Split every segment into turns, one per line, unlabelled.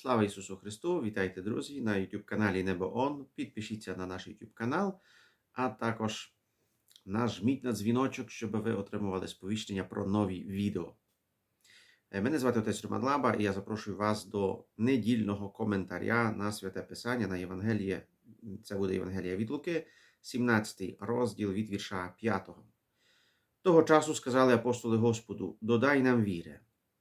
Слава Ісусу Христу! Вітайте, друзі, на YouTube каналі Небо Он. Підпишіться на наш YouTube канал, а також нажміть на дзвіночок, щоб ви отримували сповіщення про нові відео. Е, Мене звати отець Роман Лаба, і я запрошую вас до недільного коментаря на святе Писання на Євангеліє. Це буде Євангелія від Луки, 17 розділ від вірша 5. Того часу сказали апостоли Господу: Додай нам віри.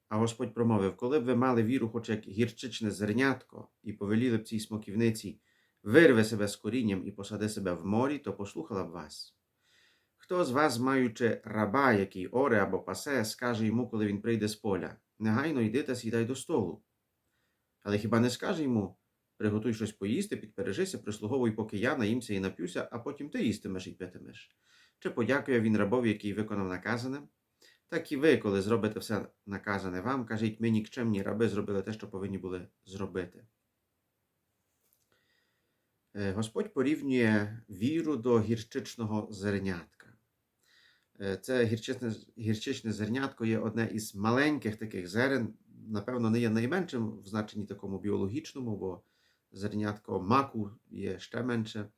А Господь промовив: коли б ви мали віру, хоч як гірчичне зернятко, і повеліли б цій смоківниці, вирви себе з корінням і посади себе в морі, то послухала б вас. Хто з вас, маючи раба, який оре або пасе, скаже йому, коли він прийде з поля, негайно йди та сідай до столу. Але хіба не скаже йому приготуй щось поїсти, підпережися, прислуговуй, поки я наїмся і нап'юся, а потім ти їстимеш і питимеш. Чи подякує він рабові, який виконав наказане? Так і ви, коли зробите все наказане вам, кажіть, ми нікчемні раби зробили те, що повинні були зробити. Е, Господь порівнює віру до гірчичного зернятка. Е, Це гірчичне, гірчичне зернятко є одне із маленьких таких зерен, напевно, не є найменшим в значенні такому біологічному, бо зернятко маку є ще менше.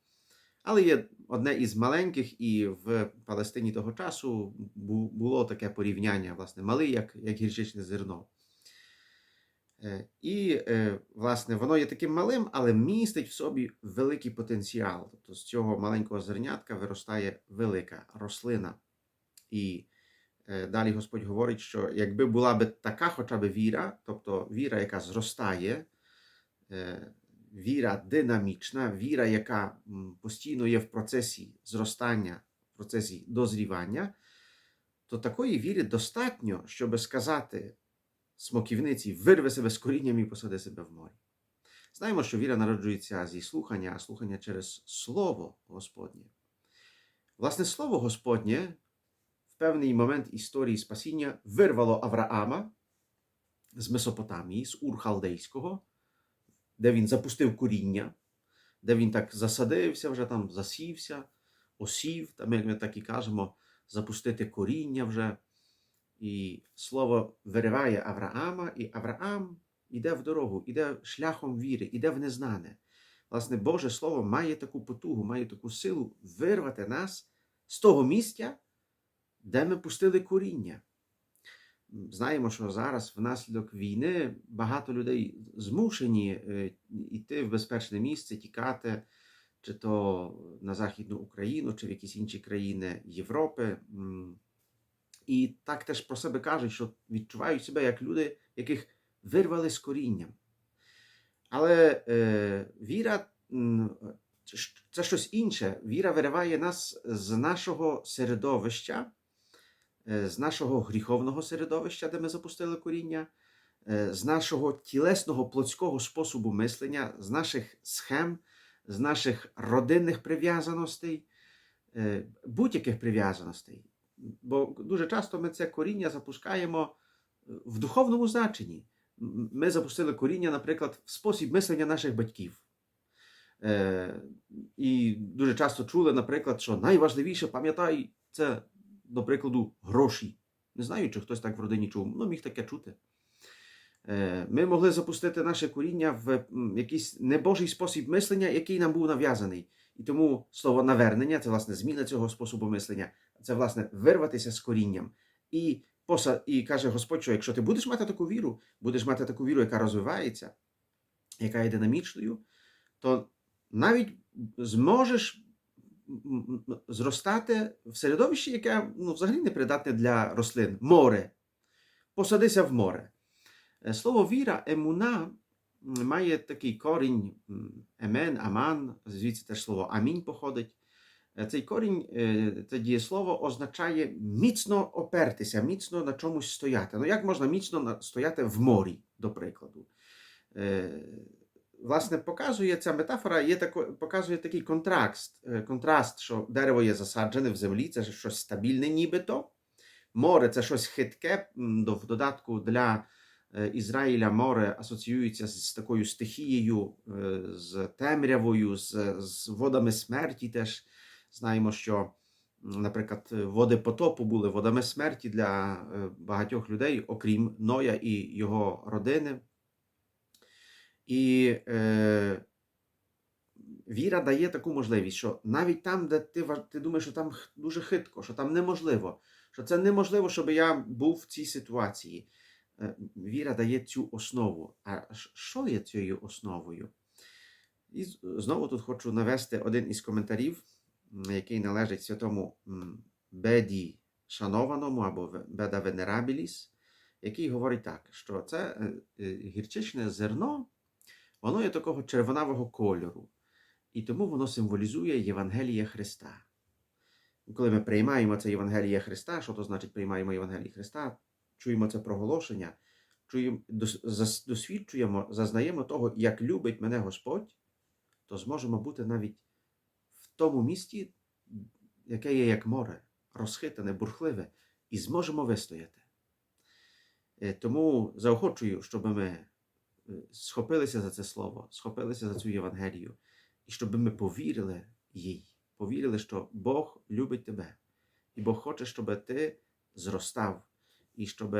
Але є одне із маленьких, і в Палестині того часу було таке порівняння, власне, малий, як, як гірчичне зерно. Е, І, е, власне, воно є таким малим, але містить в собі великий потенціал. Тобто з цього маленького зернятка виростає велика рослина. І е, далі Господь говорить, що якби була би така хоча б віра, тобто віра, яка зростає, віра динамічна, віра, яка постійно є в процесі зростання, в процесі дозрівання, то такої віри достатньо, щоб сказати смоківниці, вирви себе з корінням і посади себе в морі. Знаємо, що віра народжується зі слухання, а слухання через Слово Господнє. Власне, Слово Господнє в певний момент історії спасіння вирвало Авраама з Месопотамії, з Ур-Халдейського, де він запустив коріння, де він так засадився, вже там засівся, осів, там, як ми так і кажемо, запустити коріння вже. І слово вириває Авраама, і Авраам іде в дорогу, іде шляхом віри, іде в незнане. Власне, Боже Слово має таку потугу, має таку силу вирвати нас з того місця, де ми пустили коріння. Знаємо, що зараз внаслідок війни багато людей змушені е, йти в безпечне місце, тікати, чи то на Західну Україну, чи в якісь інші країни Європи. І так теж про себе кажуть, що відчувають себе як люди, яких вирвали з корінням. Але е, віра це щось інше. Віра вириває нас з нашого середовища, е, з нашого гріховного середовища, де ми запустили коріння, е, з нашого тілесного плотського способу мислення, з наших схем, з наших родинних прив'язаностей, е, будь-яких прив'язаностей. Бо дуже часто ми це коріння запускаємо е, в духовному значенні. Ми запустили коріння, наприклад, в спосіб мислення наших батьків. Е, і дуже часто чули, наприклад, що найважливіше, пам'ятай, це, до прикладу, гроші. Не знаю, чи хтось так в родині чув, ну міг таке чути. Е, Ми могли запустити наше коріння в якийсь небожий спосіб мислення, який нам був нав'язаний. І тому слово навернення це власне зміна цього способу мислення, це власне вирватися з корінням. І, поса... і каже Господь, що якщо ти будеш мати таку віру, будеш мати таку віру, яка розвивається, яка є динамічною, то навіть зможеш зростати в середовищі, яке ну, взагалі не придатне для рослин море. Посадися в море. Е, Слово віра, емуна, має такий корінь емен, аман, звідси теж слово амінь походить. Е, Цей корінь, е, це дієслово означає міцно опертися, міцно на чомусь стояти. Ну як можна міцно стояти в морі, до прикладу? Власне, показує ця метафора, є тако, показує такий контраст, е, контраст, що дерево є засаджене в землі, це щось стабільне, нібито. Море це щось хитке. В додатку для е, Ізраїля море асоціюється з, такою стихією, е, з темрявою, з, з водами смерті. Теж знаємо, що, наприклад, води потопу були водами смерті для багатьох людей, окрім Ноя і його родини. І е, віра дає таку можливість, що навіть там, де ти, ти думаєш, що там дуже хитко, що там неможливо, що це неможливо, щоб я був в цій ситуації. Е, Віра дає цю основу. А що є цією основою? І знову тут хочу навести один із коментарів, який належить святому Беді Шанованому або Беда Венерабіліс, який говорить так, що це е, е, гірчичне зерно, воно є такого червонавого кольору, і тому воно символізує Євангеліє Христа. Коли ми приймаємо це Євангеліє Христа, що то значить приймаємо Євангеліє Христа, чуємо це проголошення, чуємо, досвідчуємо, зазнаємо того, як любить мене Господь, то зможемо бути навіть в тому місті, яке є як море, розхитане, бурхливе, і зможемо вистояти. Е, Тому заохочую, щоб ми схопилися за це слово, схопилися за цю Євангелію, і щоб ми повірили їй, повірили, що Бог любить тебе, і Бог хоче, щоб ти зростав, і щоб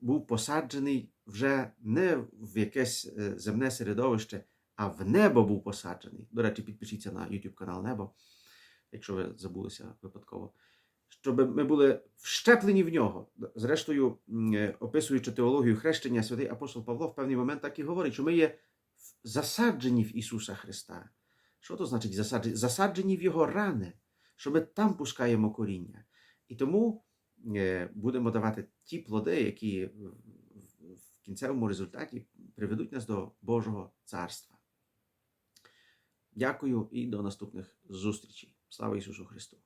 був посаджений вже не в якесь е, земне середовище, а в небо був посаджений. До речі, підпишіться на YouTube канал Небо, якщо ви забулися випадково. Щоб ми були вщеплені в нього. Зрештою, е, описуючи теологію хрещення, святий апостол Павло в певний момент так і говорить, що ми є засаджені в Ісуса Христа. Що то значить засаджені? Засаджені в Його рани, що ми там пускаємо коріння. І тому е, будемо давати ті плоди, які в- кінцевому результаті приведуть нас до Божого царства. Дякую і до наступних зустрічей. Слава Ісусу Христу!